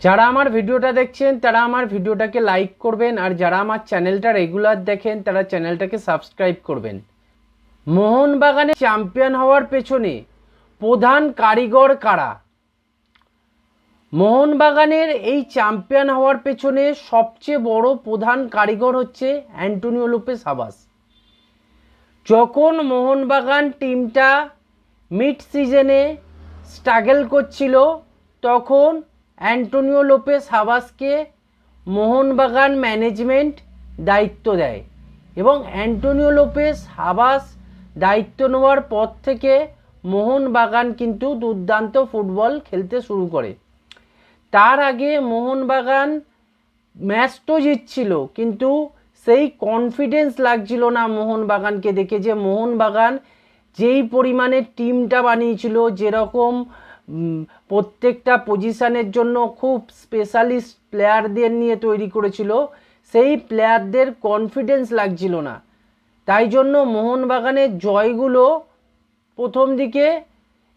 যারা আমার ভিডিওটা দেখছেন, তারা আমার ভিডিওটাকে লাইক করবেন, আর যারা আমার চ্যানেলটা রেগুলার দেখেন, তারা চ্যানেলটাকে সাবস্ক্রাইব করবেন। মোহনবাগানে চ্যাম্পিয়ন হওয়ার পেছনে প্রধান কারিগর কারা? মোহনবাগানের এই চ্যাম্পিয়ন হওয়ার পেছনে সবচেয়ে বড় প্রধান কারিগর হচ্ছে অ্যান্টোনিও লোপেস হাবাস। যখন মোহনবাগান টিমটা মিড সিজনে স্ট্রাগল করছিল, তখন অ্যান্টোনিও লোপেস হাবাসকে মোহনবাগান ম্যানেজমেন্ট দায়িত্ব দেয় এবং অ্যান্টোনিও লোপেস হাবাস দায়িত্ব নেওয়ার পর থেকে মোহনবাগান কিন্তু দুর্দান্ত ফুটবল খেলতে শুরু করে। তার আগে মোহনবাগান ম্যাচ তো জিতছিল, কিন্তু সেই কনফিডেন্স লাগছিল না মোহনবাগানকে দেখে যে মোহনবাগান যেই পরিমাণে টিমটা বানিয়েছিল, যেরকম প্রত্যেকটা পজিশনের জন্য খুব স্পেশালিস্ট প্লেয়ারদের নিয়ে তৈরি করেছিল। সেই প্লেয়ারদের কনফিডেন্স লাগছিল না। তাই জন্য মোহনবাগানের জয়গুলো প্রথম দিকে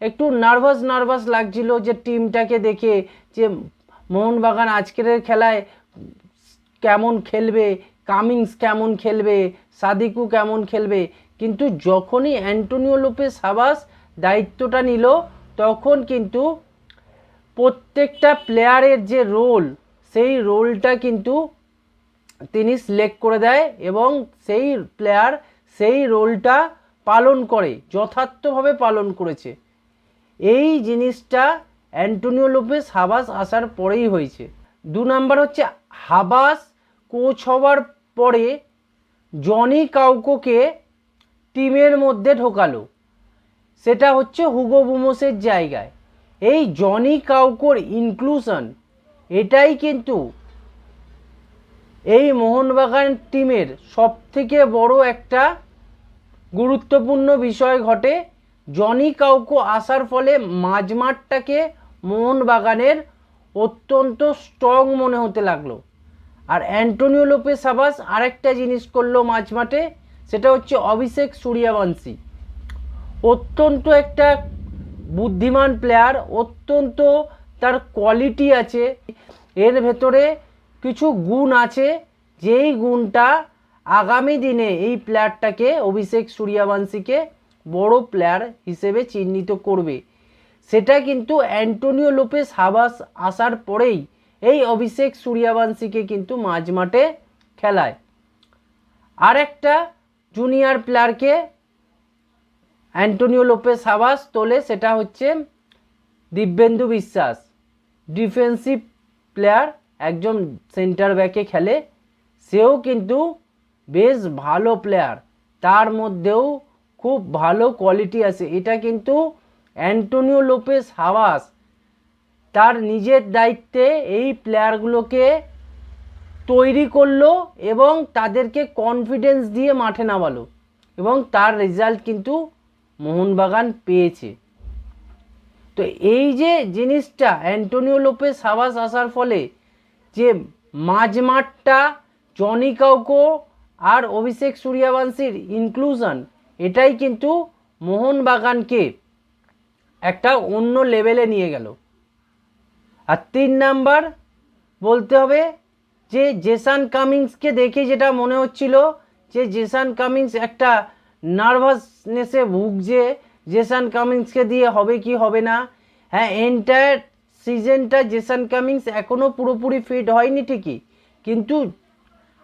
একটু নার্ভাস নার্ভাস লাগছিল যে টিমটাকে দেখে যে মোহনবাগান আজকের খেলায় কেমন খেলবে কামিংস কেমন খেলবে সাদিকু কেমন খেলবে। কিন্তু যখনই অ্যান্টোনিও লোপেস হাবাস দায়িত্বটা নিল তখন কিন্তু প্রত্যেকটা প্লেয়ারের যে রোল সেই রোলটা কিন্তু তিনি সিলেক্ট করে দেয় এবং সেই প্লেয়ার সেই রোলটা পালন করে, যথার্থভাবে পালন করেছে। এই জিনিসটা অ্যান্টোনিও লোপেস হাবাস আসার পরেই হয়েছে। দু নাম্বার হচ্ছে হাবাস কোচ হওয়ার পরে জনি কাউকোকে টিমের মধ্যে ঢোকালো। সেটা হচ্ছে হুগো বুমোসের জায়গায়। এই জনি কাউকোর ইনক্লুশন এটাই কিন্তু এই মোহনবাগান টিমের সবথেকে বড় একটা গুরুত্বপূর্ণ বিষয় ঘটে। জনি কাউকো আসার ফলে মাঝমাঠটাকে মোহনবাগানের অত্যন্ত স্ট্রং মনে হতে লাগল। আর অ্যান্টোনিও লোপেস সাবাস আরেকটা জিনিস করল মাঝমাঠে, সেটা হচ্ছে অভিষেক সূর্যবংশী। অত্যন্ত একটা বুদ্ধিমান প্লেয়ার অত্যন্ত তার কোয়ালিটি আছে। এর ভেতরে কিছু গুণ আছে, যেই গুণটা আগামী দিনে এই প্লেয়ারটাকে অভিষেক সূর্যবংশীকে বড় প্লেয়ার হিসেবে চিহ্নিত করবে। সেটা কিন্তু অ্যান্টোনিও লোপেস হাবাস আসার পরেই এই অভিষেক সূর্যবংশীকে কিন্তু মাঝমাঠে খেলায়। আর একটা জুনিয়র প্লেয়ারকে অ্যান্টোনিও লোপেস হাবাস তোলে, সেটা হচ্ছে দিব্যেন্দু বিশ্বাস। ডিফেন্সিভ প্লেয়ার, একজন সেন্টার ব্যাকে খেলে। সেও কিন্তু বেশ ভালো প্লেয়ার। তার মধ্যেও খুব ভালো কোয়ালিটি আছে। এটা কিন্তু অ্যান্টোনিও লোপেস হাওয়াস তার নিজের দায়িত্বে এই প্লেয়ারগুলোকে তৈরি করল এবং তাদেরকে কনফিডেন্স দিয়ে মাঠে নামালো। এবং তার রেজাল্ট কিন্তু মোহনবাগান পেয়েছে। তো এই যে জিনিসটা অ্যান্টোনিও লোপেস হাওয়াস আসার ফলে যে মাঝমাঠটা, জনি কাউকো আর অভিষেক সূর্যবংশীর ইনক্লুশন এটাই কিন্তু মোহনবাগানকে একটা অন্য লেভেলে নিয়ে গেল। আর তিন নাম্বার বলতে হবে যে জেসান কামিংসকে দেখে যেটা মনে হচ্ছিল যে জেসান কামিংস একটা নার্ভাসনেসে ভুগছে, জেসান কামিংসকে দিয়ে হবে কি হবে না? হ্যাঁ এন্টায়ার সিজনটা জেসান কামিংস এখনও পুরোপুরি ফিট হয়নি ঠিকই। কিন্তু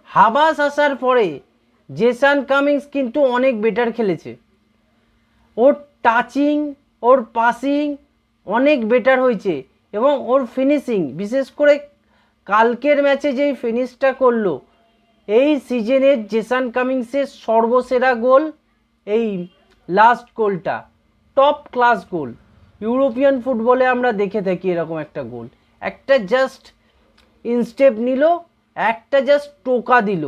হাবাস আসার পরে জেসান কামিংস কিন্তু অনেক বেটার খেলেছে। ওর টাচিং ওর পাসিং অনেক বেটার হয়েছে এবং ওর ফিনিশিং বিশেষ করে কালকের ম্যাচে যেই ফিনিশটা করল, এই সিজনের জেসান কামিংসের সর্বসেরা গোল এই লাস্ট গোলটা টপ ক্লাস গোল ইউরোপিয়ান ফুটবলে আমরা দেখে থাকি এরকম একটা গোল একটা জাস্ট ইনস্টেপ নিল, একটা জাস্ট টোকা দিল,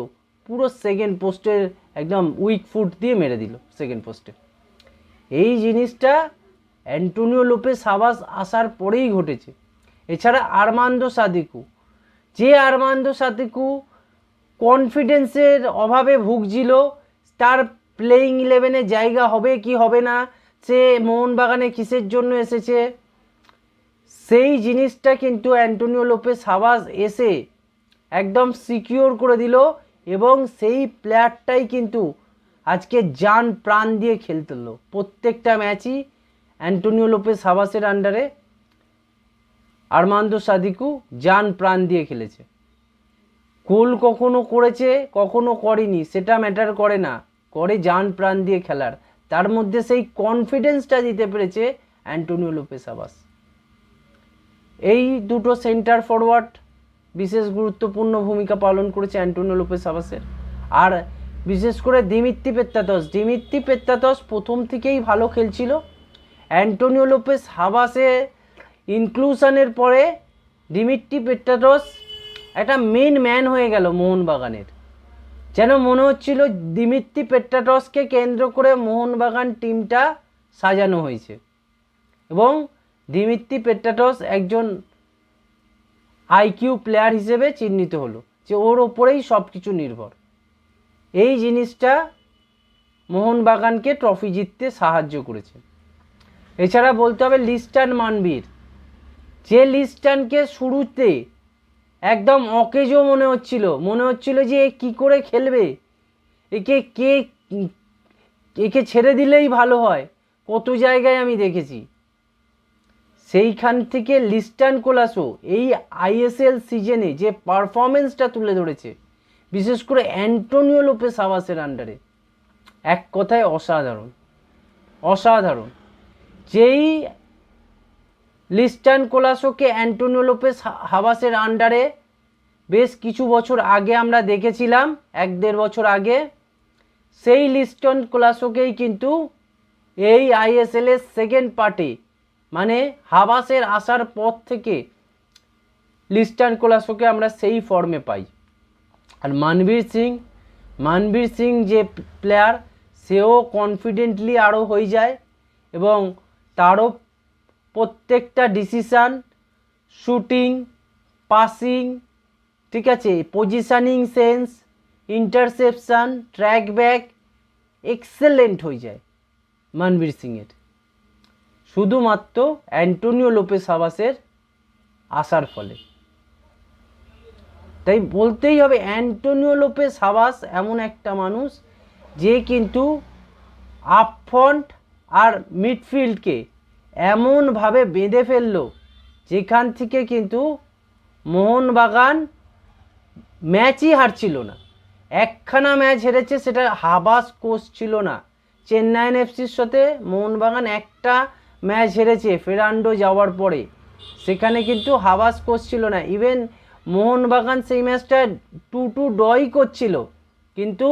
পুরো সেকেন্ড পোস্টের একদম উইক ফুট দিয়ে মেরে দিল সেকেন্ড পোস্টে এই জিনিসটা অ্যান্টোনিও লোপে সাবাস আসার পরেই ঘটেছে। এছাড়া আরমান্দো সাদিকু, যে আরমান্দো সাদিকু কনফিডেন্সের অভাবে ভুগছিল, তার প্লেয়িং ইলেভেনে জায়গা হবে কি হবে না? সে মোহনবাগানে কিসের জন্য এসেছে? সেই জিনিসটা কিন্তু অ্যান্টোনিও লোপেস হাবাস এসে একদম সিকিওর করে দিল এবং সেই প্লেয়ারটাই কিন্তু আজকে জান প্রাণ দিয়ে খেলতে হলো প্রত্যেকটা ম্যাচই অ্যান্টোনিও লোপেস হাবাসের আন্ডারে আরমান্দো সাদিকু জান প্রাণ দিয়ে খেলেছে। গোল কখনো করেছে, কখনো করেনি, সেটা ম্যাটার করে না। করে জান প্রাণ দিয়ে খেলার। তার মধ্যে সেই কনফিডেন্সটা দিতে পেরেছে অ্যান্টোনিও লোপেস আবাস। এই দুটো সেন্টার ফরওয়ার্ড বিশেষ গুরুত্বপূর্ণ ভূমিকা পালন করেছে অ্যান্টোনিও লোপেস আবাসের। আর বিশেষ করে দিমিত্তি পেত্তাতস দিমিত্রি পেত্তাতস প্রথম থেকেই ভালো খেলছিল। অ্যান্টোনিও লোপেস হাবাসে ইনক্লুশনের পরে দিমিত্রি পেত্তাতস একটা মেন ম্যান হয়ে গেল মোহনবাগানের। যেন মনে হচ্ছিল দিমিত্রি পেট্টাটসকে কেন্দ্র করে মোহনবাগান টিমটা সাজানো হয়েছে। এবং দিমিত্রি পেট্টাটস একজন আইকিউ প্লেয়ার হিসেবে চিহ্নিত হলো, যে ওর ওপরেই সব কিছু নির্ভর। এই জিনিসটা মোহনবাগানকে ট্রফি জিততে সাহায্য করেছে। এছাড়া বলতে হবে লিস্টান মানবীর। যে লিস্টানকে শুরুতে একদম অকেজো মনে হচ্ছিল। মনে হচ্ছিল যে এ কী করে খেলবে? একে কে একে ছেড়ে দিলেই ভালো হয়। কত জায়গায় আমি দেখেছি। সেইখান থেকে লিস্টান কোলাসো এই আইএসএল সিজনে যে পারফরমেন্সটা তুলে ধরেছে, বিশেষ করে অ্যান্টোনিও লোপেস হাবাসের আন্ডারে এক কথায় অসাধারণ। অসাধারণ। যেই লিস্টান কোলাসোকে অ্যান্টোনিও লোপেস হাবাসের আন্ডারে। বেশ কিছু বছর আগে আমরা দেখেছিলাম, এক দেড় বছর আগে। সেই লিস্টন কোলাসোকেই কিন্তু এই আইএসএল এর সেকেন্ড পার্টে মানে হাবাসের আসার পর থেকে লিস্টান কোলাসোকে আমরা সেই ফর্মে পাই। আর মানবীর সিং মানবীর সিং যে প্লেয়ার সেও কনফিডেন্টলি আরও হয়ে যায় এবং তারও প্রত্যেকটা ডিসিশান শুটিং পাসিং ঠিক আছে? Positioning sense interception track back excellent হয়ে যায় মানবীর সিংয়ের। শুধুমাত্র অ্যান্টোনিও লোপেস হাবাসের আসার ফলে। তাই বলতেই হবে, অ্যান্টোনিও লোপে সাবাস এমন একটা মানুষ যে কিন্তু আপফ্রন্ট আর মিডফিল্ডকে এমনভাবে বেঁধে ফেলল, যেখান থেকে কিন্তু মোহনবাগান ম্যাচই হারছিল না। একখানা ম্যাচ হেরেছে, সেটা হাবাস কোচ ছিল না। চেন্নাইন এফসির সাথে মোহনবাগান একটা ম্যাচ হেরেছে ফেরান্ডো যাওয়ার পরে। সেখানে কিন্তু হাবাস কোচ ছিল না। ইভেন মোহনবাগান সেই ম্যাচটা টু টু ড্রই করছিল। কিন্তু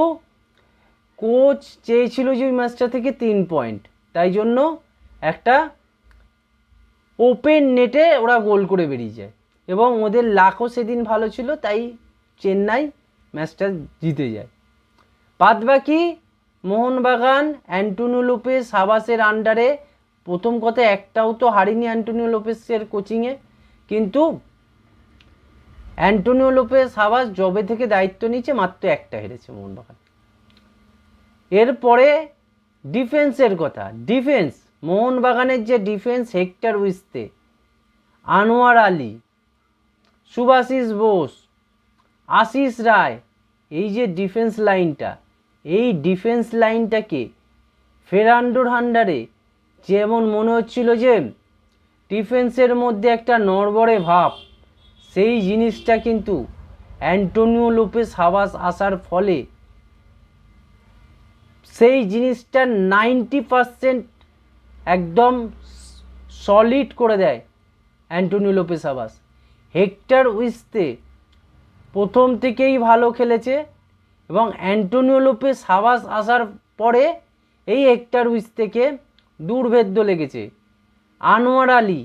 কোচ চেয়েছিল যে ওই ম্যাচটা থেকে তিন পয়েন্ট। তাই জন্য একটা ওপেন নেটে ওরা গোল করে বেরিয়ে যায় এবং ওদের লাখও সেদিন ভালো ছিল, তাই চেন্নাই ম্যাচটা জিতে যায়। বাদ বাকি মোহনবাগান, অ্যান্টোনিও লোপেস হাবাসের আন্ডারে প্রথম কথা একটাও তো হারিনি অ্যান্টোনিও লোপেসের কোচিংয়ে কিন্তু অ্যান্টোনিও লোপেস হাবাস জবে থেকে দায়িত্ব নিচ্ছে মাত্র একটা হেরেছে মোহনবাগান। এরপরে ডিফেন্সের কথা। ডিফেন্স মোহনবাগানের যে defence Hector Yuste Anwar Ali, Subhasish Bose, Ashish Rai, এই যে ডিফেন্স লাইনটা এই ডিফেন্স লাইনটাকে ফেরান্ডোর হান্ডারে যেমন মনে হচ্ছিল যে ডিফেন্সের মধ্যে একটা নড়বড়ে ভাব, সেই জিনিসটা কিন্তু অ্যান্টোনিও লোপেস হাবাস আসার ফলে সেই জিনিসটা নাইনটি পারসেন্ট একদম সলিড করে দেয় Antonio Lopez Habas Hector Yuste প্রথম থেকেই ভালো খেলেছে এবং অ্যান্টোনিও লোপেস হাবাস আসার পরে এই হেক্টর উইস থেকে দুর্ভেদ্য লেগেছে। আনোয়ার আলী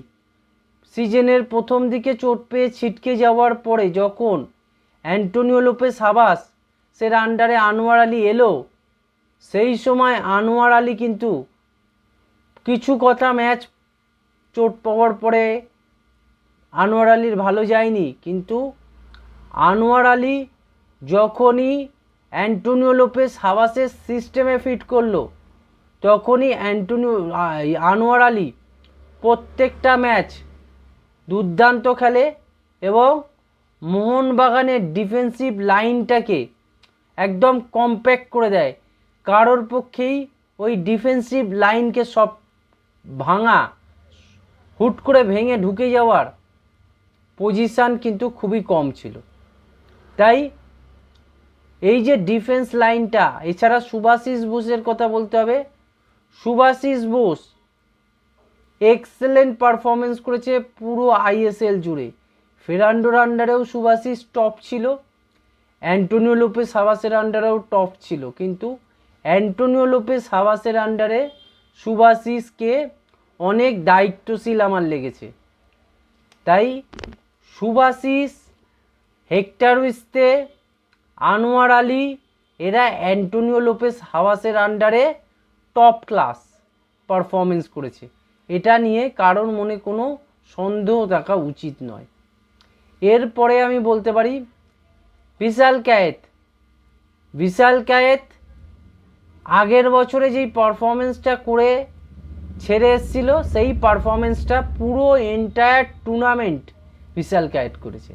সিজনের প্রথম দিকে চোট পেয়ে ছিটকে যাওয়ার পরে যখন অ্যান্টোনিও লোপেস হাবাস সের আন্ডারে আনোয়ার আলী এলো, সেই সময় আনোয়ার আলী কিন্তু কিছু কথা ম্যাচ চোট পাওয়ার পরে আনোয়ার আলীর ভালো যায়নি, কিন্তু আনোয়ার আলী যখনই অ্যান্টোনিও লোপেস হাবাসের সিস্টেমে ফিট করল, তখনই অ্যান্টোনিও আনোয়ার আলী প্রত্যেকটা ম্যাচ দুর্দান্ত খেলে এবং মোহনবাগানের ডিফেন্সিভ লাইনটাকে একদম কম্প্যাক্ট করে দেয়। কারোর পক্ষেই ওই ডিফেন্সিভ লাইনকে সব ভাঙা, হুট করে ভেঙে ঢুকে যাওয়ার পজিশান কিন্তু খুবই কম ছিল। তাই এই যে ডিফেন্স লাইনটা এছাড়া সুভাশিস বোসের কথা বলতে হবে। সুভাশিস বোস এক্সেলেন্ট পারফরমেন্স করেছে পুরো আইএসএল জুড়ে। ফেরান্ডোর আন্ডারেও সুভাশিস টপ ছিল। অ্যান্টোনিও লোপেস হাওয়াসের আন্ডারেও টপ ছিল। কিন্তু অ্যান্টোনিও লোপেস হাওয়াসের আন্ডারে সুভাশিসকে অনেক দায়িত্বশীল আমার লেগেছে। তাই সুভাশিস হেক্টর উইস্তে, আনোয়ার আলী, এরা অ্যান্টোনিও লোপেস হাওয়াসের আন্ডারে টপ ক্লাস পারফরমেন্স করেছে। এটা নিয়ে কারোর মনে কোনো সন্দেহ থাকা উচিত নয়। এরপরে আমি বলতে পারি, বিশাল ক্যায়েত। বিশাল ক্যায়েত আগের বছরে যেই পারফরমেন্সটা করে ছেড়ে এসেছিল, সেই পারফরমেন্সটা পুরো এন্টায়ার টুর্নামেন্ট বিশাল কায়েত করেছে।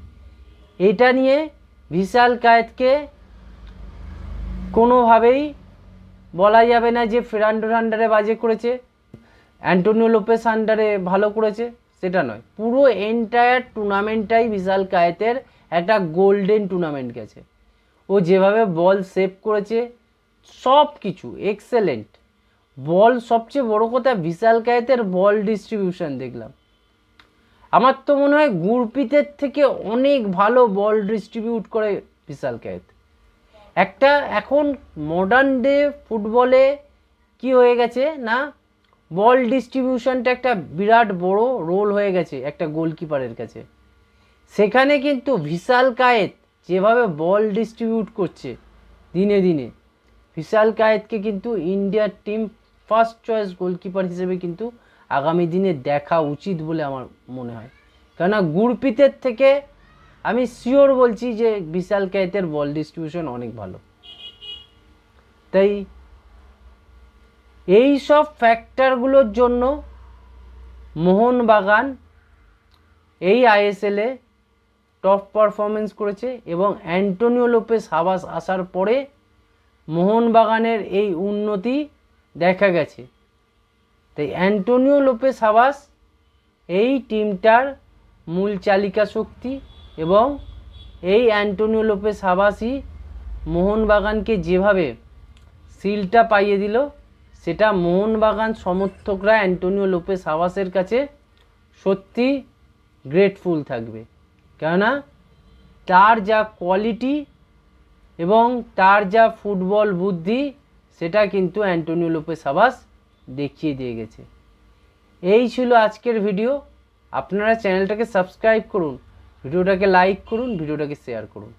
এটা নিয়ে বিশাল কায়েতকে কোনোভাবেই বলা যাবে না যে ফেরান্ডোর আন্ডারে বাজে করেছে অ্যান্টোনিও লোপেস আন্ডারে ভালো করেছে, সেটা নয়। পুরো এন্টায়ার টুর্নামেন্টটাই বিশাল কায়েতের একটা গোল্ডেন টুর্নামেন্ট গেছে। ও যেভাবে বল সেভ করেছে সব কিছু এক্সেলেন্ট বল সবচেয়ে বড় কথা, বিশাল কায়েতের বল ডিস্ট্রিবিউশন দেখলাম। আমার তো মনে হয় গুরপিতের থেকে অনেক ভালো বল ডিস্ট্রিবিউট করে বিশাল কায়েত। একটা এখন মডার্ন ডে ফুটবলে কি হয়ে গেছে না, বল ডিস্ট্রিবিউশনটা একটা বিরাট বড় রোল হয়ে গেছে একটা গোলকিপারের কাছে। সেখানে কিন্তু বিশাল কায়েত যেভাবে বল ডিস্ট্রিবিউট করছে দিনে দিনে বিশাল কায়েতকে কিন্তু ইন্ডিয়ার টিম ফার্স্ট চয়েস গোলকিপার হিসেবে কিন্তু আগামী দিনে দেখা উচিত বলে আমার মনে হয়। কেননা গুরপিতের থেকে আমি শিওর বলছি যে বিশাল কায়েতের বল ডিস্ট্রিবিউশন অনেক ভালো। তাই এই সব ফ্যাক্টরগুলোর জন্য মোহনবাগান এই আইএসএলে টপ পারফরমেন্স করেছে এবং অ্যান্টোনিও লোপেস হাবাস আসার পরে মোহনবাগানের এই উন্নতি দেখা গেছে। তাই অ্যান্টোনিও লোপে সাবাস এই টিমটার মূল চালিকা শক্তি এবং এই অ্যান্টোনিও লোপেস হাবাসই মোহনবাগানকে যেভাবে সিলটা পাইয়ে দিল, সেটা মোহনবাগান সমর্থকরা অ্যান্টোনিও লোপে সাবাসের কাছে সত্যি গ্রেটফুল থাকবে। কেননা তার যা কোয়ালিটি এবং তার যা ফুটবল বুদ্ধি, সেটা কিন্তু অ্যান্টোনিও লোপে সাবাস দেখিয়ে দিয়ে গেছে। এই ছিল আজকের ভিডিও। আপনারা চ্যানেলটাকে সাবস্ক্রাইব করুন, ভিডিওটাকে লাইক করুন, ভিডিওটাকে শেয়ার করুন।